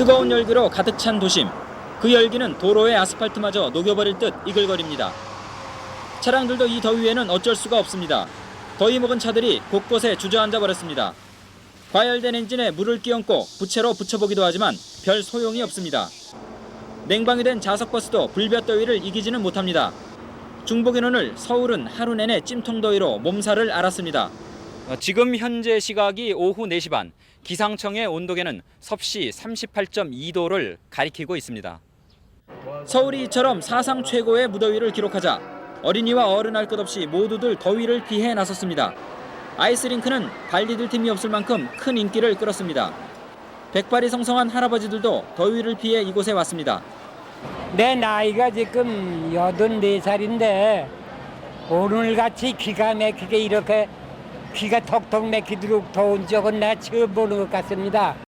뜨거운 열기로 가득 찬 도심. 그 열기는 도로의 아스팔트마저 녹여버릴 듯 이글거립니다. 차량들도 이 더위에는 어쩔 수가 없습니다. 더위 먹은 차들이 곳곳에 주저앉아 버렸습니다. 과열된 엔진에 물을 끼얹고 부채로 붙여보기도 하지만 별 소용이 없습니다. 냉방이 된 자석버스도 불볕더위를 이기지는 못합니다. 중복인 오늘 서울은 하루 내내 찜통더위로 몸살을 앓았습니다. 어, 지금 현재 시각이 오후 4시 반. 기상청의 온도계는 섭씨 38.2도를 가리키고 있습니다. 서울이 이처럼 사상 최고의 무더위를 기록하자 어린이와 어른 할 것 없이 모두들 더위를 피해 나섰습니다. 아이스링크는 발 디딜 틈이 없을 만큼 큰 인기를 끌었습니다. 백발이 성성한 할아버지들도 더위를 피해 이곳에 왔습니다. 내 나이가 지금 여든 네 살인데 오늘같이 기가 막히게 이렇게 기가 턱턱 막히도록 더운 적은 나 처음 보는 것 같습니다.